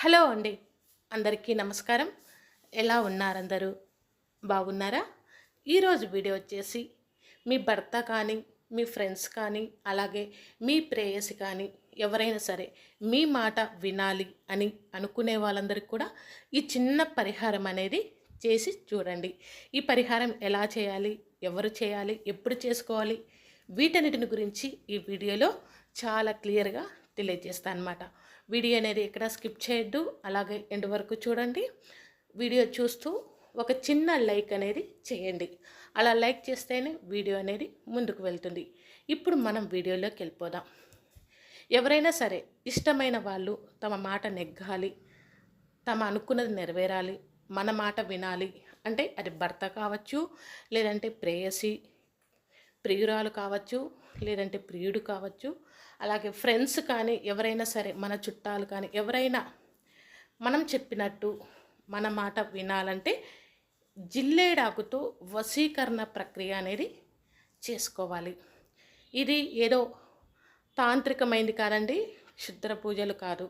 Hello అండి. అందరికీ నమస్కారం. ఎలా ఉన్నారందరూ? బాగున్నారా? ఈరోజు వీడియో వచ్చేసి మీ భర్త కానీ మీ ఫ్రెండ్స్ కానీ అలాగే మీ ప్రేయసి కానీ ఎవరైనా సరే మీ మాట వినాలి అని అనుకునే వాళ్ళందరికీ కూడా ఈ చిన్న పరిహారం అనేది చేసి చూడండి. ఈ పరిహారం ఎలా చేయాలి? ఎవరు చేయాలి? ఎప్పుడు చేసుకోవాలి? వీటన్నిటిని గురించి ఈ వీడియోలో చాలా క్లియర్గా తెలియజేస్తాను అనమాట వీడియో అనేది ఎక్కడ స్కిప్ చేయొద్దు. అలాగే ఎండ్ వరకు చూడండి. వీడియో చూస్తూ ఒక చిన్న లైక్ అనేది చేయండి. అలా లైక్ చేస్తేనే వీడియో అనేది ముందుకు వెళ్తుంది. ఇప్పుడు మనం వీడియోలోకి వెళ్ళిపోదాం. ఎవరైనా సరే ఇష్టమైన వాళ్ళు తమ మాట నెగ్గాలి తమ అనుకున్నది నెరవేరాలి మన మాట వినాలి అంటే అది భర్త కావచ్చు లేదంటే ప్రేయసి ప్రియురాలు కావచ్చు లేదంటే ప్రియుడు కావచ్చు అలాగే ఫ్రెండ్స్ కానీ ఎవరైనా సరే మన చుట్టాలు కానీ ఎవరైనా మనం చెప్పినట్టు మన మాట వినాలంటే జిల్లేడాకుతో వశీకరణ ప్రక్రియ అనేది చేసుకోవాలి. ఇది ఏదో తాంత్రికమైంది కాదండి క్షుద్ర పూజలు కాదు.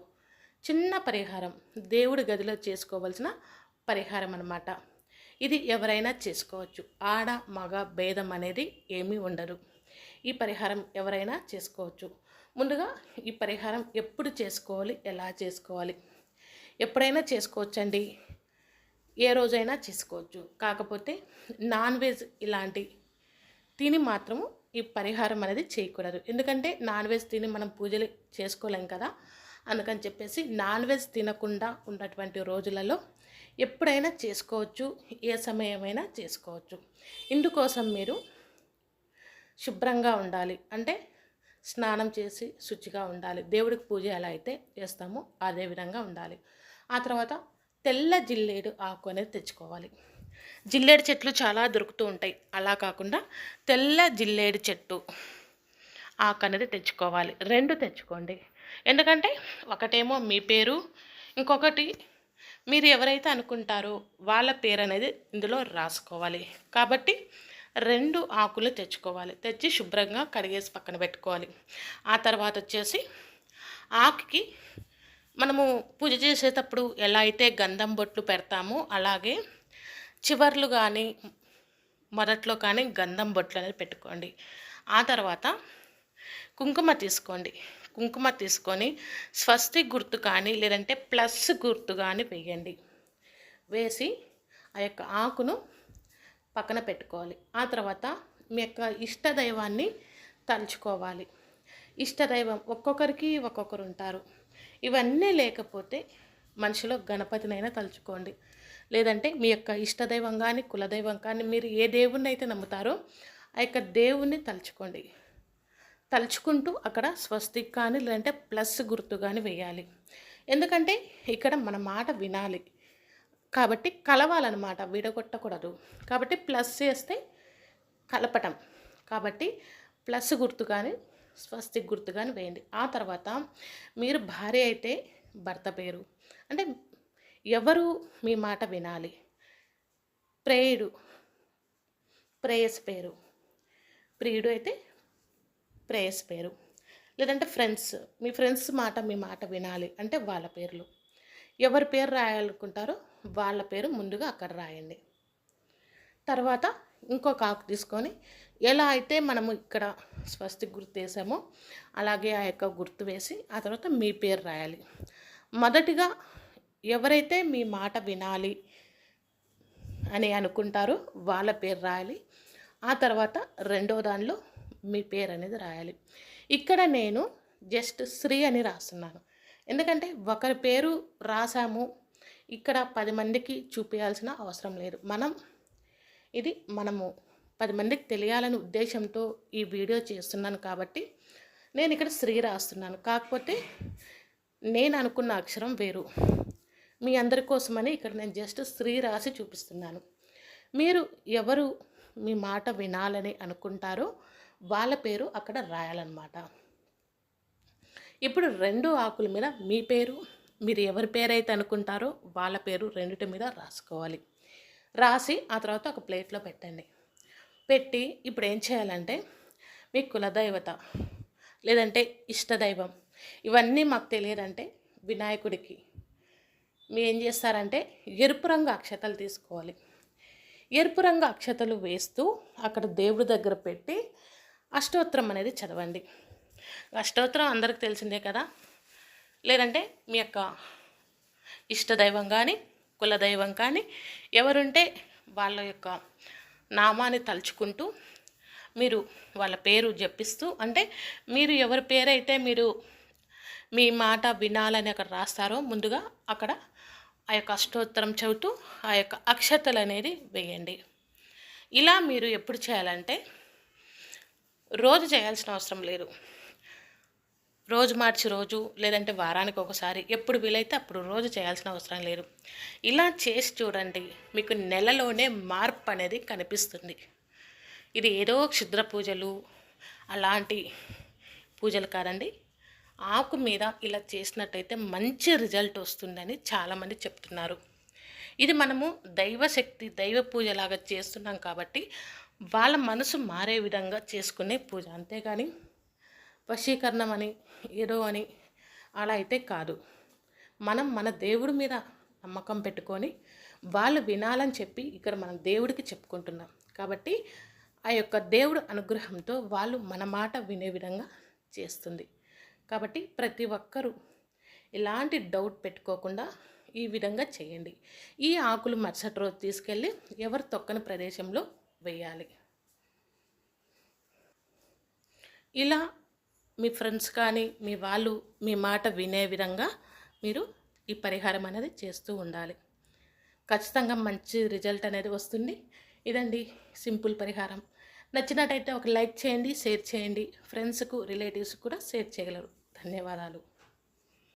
చిన్న పరిహారం దేవుడి గదిలో చేసుకోవాల్సిన పరిహారం అన్నమాట. ఇది ఎవరైనా చేసుకోవచ్చు. ఆడ మగ భేదం అనేది ఏమీ ఉండదు. ఈ పరిహారం ఎవరైనా చేసుకోవచ్చు. ముందుగా ఈ పరిహారం ఎప్పుడు చేసుకోవాలి? ఎలా చేసుకోవాలి? ఎప్పుడైనా చేసుకోవచ్చండి. ఏ రోజైనా చేసుకోవచ్చు. కాకపోతే నాన్ వెజ్ ఇలాంటి తిని మాత్రము ఈ పరిహారం అనేది చేయకూడదు. ఎందుకంటే నాన్ వెజ్ తిని మనం పూజలు చేసుకోలేం కదా? అందుకని చెప్పేసి నాన్ వెజ్ తినకుండా ఉన్నటువంటి రోజులలో ఎప్పుడైనా చేసుకోవచ్చు. ఏ సమయమైనా చేసుకోవచ్చు. ఇందుకోసం మీరు శుభ్రంగా ఉండాలి. అంటే స్నానం చేసి శుచిగా ఉండాలి. దేవుడికి పూజ ఎలా అయితే చేస్తామో అదే విధంగా ఉండాలి. ఆ తర్వాత తెల్ల జిల్లేడు ఆకు అనేది తెచ్చుకోవాలి. జిల్లేడు చెట్లు చాలా దొరుకుతూ ఉంటాయి. అలా కాకుండా తెల్ల జిల్లేడు చెట్టు ఆకు అనేది తెచ్చుకోవాలి. రెండు తెచ్చుకోండి. ఎందుకంటే ఒకటేమో మీ పేరు ఇంకొకటి మీరు ఎవరైతే అనుకుంటారో వాళ్ళ పేరు అనేది ఇందులో రాసుకోవాలి. కాబట్టి రెండు ఆకులు తెచ్చుకోవాలి. తెచ్చి శుభ్రంగా కడిగేసి పక్కన పెట్టుకోవాలి. ఆ తర్వాత వచ్చేసి ఆకుకి మనము పూజ చేసేటప్పుడు ఎలా అయితే గంధం బొట్లు పెడతామో అలాగే చివర్లు కానీ మొదట్లో కానీ గంధం బొట్లు అనేది పెట్టుకోండి. ఆ తర్వాత కుంకుమ తీసుకోండి. కుంకుమ తీసుకొని స్వస్తి గుర్తు కానీ లేదంటే ప్లస్ గుర్తు కానీ వేయండి. వేసి ఆ యొక్క ఆకును పక్కన పెట్టుకోవాలి. ఆ తర్వాత మీ యొక్క ఇష్టదైవాన్ని తలుచుకోవాలి. ఇష్టదైవం ఒక్కొక్కరికి ఒక్కొక్కరు ఉంటారు. ఇవన్నీ లేకపోతే మనిషిలో గణపతినైనా తలుచుకోండి. లేదంటే మీ యొక్క ఇష్టదైవం కానీ కులదైవం కానీ మీరు ఏ దేవుణ్ణి అయితే నమ్ముతారో ఆ యొక్క దేవుణ్ణి తలుచుకోండి. తలుచుకుంటూ అక్కడ స్వస్తిక్ కానీ లేదంటే ప్లస్ గుర్తు కానీ వేయాలి. ఎందుకంటే ఇక్కడ మన మాట వినాలి. కాబట్టి కలవాలన్నమాట విడగొట్టకూడదు. కాబట్టి ప్లస్ చేస్తే కలపటం. కాబట్టి ప్లస్ గుర్తు కానీ స్వస్తిక్ గుర్తు కానీ వేయండి. ఆ తర్వాత మీరు భార్య అయితే భర్త పేరు. అంటే ఎవరు మీ మాట వినాలి? ప్రేయుడు ప్రేయస్ పేరు. ప్రియుడు అయితే ప్రేయస్ పేరు. లేదంటే ఫ్రెండ్స్ మీ ఫ్రెండ్స్ మాట మీ మాట వినాలి అంటే వాళ్ళ పేర్లు. ఎవరి పేరు రాయాలనుకుంటారో వాళ్ళ పేరు ముందుగా అక్కడ రాయండి. తర్వాత ఇంకొక ఆకు తీసుకొని ఎలా అయితే మనము ఇక్కడ స్వస్తి గుర్తు వేసామో అలాగే ఆ యొక్క గుర్తు వేసి ఆ తర్వాత మీ పేరు రాయాలి. మొదటిగా ఎవరైతే మీ మాట వినాలి అని అనుకుంటారో వాళ్ళ పేరు రాయాలి. ఆ తర్వాత రెండో దానిలో మీ పేరు అనేది రాయాలి. ఇక్కడ నేను జస్ట్ శ్రీ అని రాస్తున్నాను. ఎందుకంటే ఒకరి పేరు రాసాము ఇక్కడ పది మందికి చూపించాల్సిన అవసరం లేదు. మనం ఇది మనము పది మందికి తెలియాలనే ఉద్దేశంతో ఈ వీడియో చేస్తున్నాను కాబట్టి నేను ఇక్కడ శ్రీ రాస్తున్నాను. కాకపోతే నేను అనుకున్న అక్షరం వేరు. మీ అందరి కోసమని ఇక్కడ నేను జస్ట్ శ్రీ రాసి చూపిస్తున్నాను. మీరు ఎవరు మీ మాట వినాలని అనుకుంటారో వాళ్ళ పేరు అక్కడ రాయాలన్నమాట. ఇప్పుడు రెండు ఆకుల మీద మీ పేరు మీరు ఎవరి పేరైతే అనుకుంటారో వాళ్ళ పేరు రెండిటి మీద రాసుకోవాలి. రాసి ఆ తర్వాత ఒక ప్లేట్లో పెట్టండి. పెట్టి ఇప్పుడు ఏం చేయాలంటే మీ కులదైవత లేదంటే ఇష్టదైవం ఇవన్నీ మాకు తెలియదంటే వినాయకుడికి మీరు ఏం చేస్తారంటే ఎరుపు రంగు అక్షతలు తీసుకోవాలి. ఎరుపు రంగు అక్షతలు వేస్తూ అక్కడ దేవుడి దగ్గర పెట్టి అష్టోత్తరం అనేది చదవండి. అష్టోత్తరం అందరికి తెలిసిందే కదా? లేదంటే మీ యొక్క ఇష్టదైవం కానీ కులదైవం కానీ ఎవరుంటే వాళ్ళ యొక్క నామాన్ని తలుచుకుంటూ మీరు వాళ్ళ పేరు జపిస్తూ అంటే మీరు ఎవరి పేరైతే మీరు మీ మాట వినాలని అక్కడ రాస్తారో ముందుగా అక్కడ ఆ యొక్క అష్టోత్తరం చెబుతూ ఆ యొక్క అక్షతలు అనేది వేయండి. ఇలా మీరు ఎప్పుడు చేయాలంటే రోజు చేయాల్సిన అవసరం లేదు. రోజు మార్చి రోజు లేదంటే వారానికి ఒకసారి ఎప్పుడు వీలైతే అప్పుడు రోజు చేయాల్సిన అవసరం లేదు. ఇలా చేసి చూడండి మీకు నెలలోనే మార్పు అనేది కనిపిస్తుంది. ఇది ఏదో క్షుద్ర పూజలు అలాంటి పూజలు కాదండి. ఆకు మీద ఇలా చేసినట్టయితే మంచి రిజల్ట్ వస్తుందని చాలామంది చెప్తున్నారు. ఇది మనము దైవశక్తి దైవ పూజలాగా చేస్తున్నాం కాబట్టి వాళ్ళ మనసు మారే విధంగా చేసుకునే పూజ అంతేగాని వశీకరణం అని ఏదో అని అలా అయితే కాదు. మనం మన దేవుడి మీద నమ్మకం పెట్టుకొని వాళ్ళు వినాలని చెప్పి ఇక్కడ మనం దేవుడికి చెప్పుకుంటున్నాం. కాబట్టి ఆ యొక్క దేవుడు అనుగ్రహంతో వాళ్ళు మన మాట వినే విధంగా చేస్తుంది. కాబట్టి ప్రతి ఒక్కరూ ఎలాంటి డౌట్ పెట్టుకోకుండా ఈ విధంగా చేయండి. ఈ ఆకులు మరుసటి రోజు తీసుకెళ్ళి ఎవరు తొక్కని ప్రదేశంలో వేయాలి? ఇలా మీ ఫ్రెండ్స్ కానీ మీ వాళ్ళు మీ మాట వినే విధంగా మీరు ఈ పరిహారం అనేది చేస్తూ ఉండాలి. ఖచ్చితంగా మంచి రిజల్ట్ అనేది వస్తుంది. ఇదండి సింపుల్ పరిహారం. నచ్చినట్టయితే ఒక లైక్ చేయండి షేర్ చేయండి. ఫ్రెండ్స్కు రిలేటివ్స్ కూడా షేర్ చేయగలరు. ధన్యవాదాలు.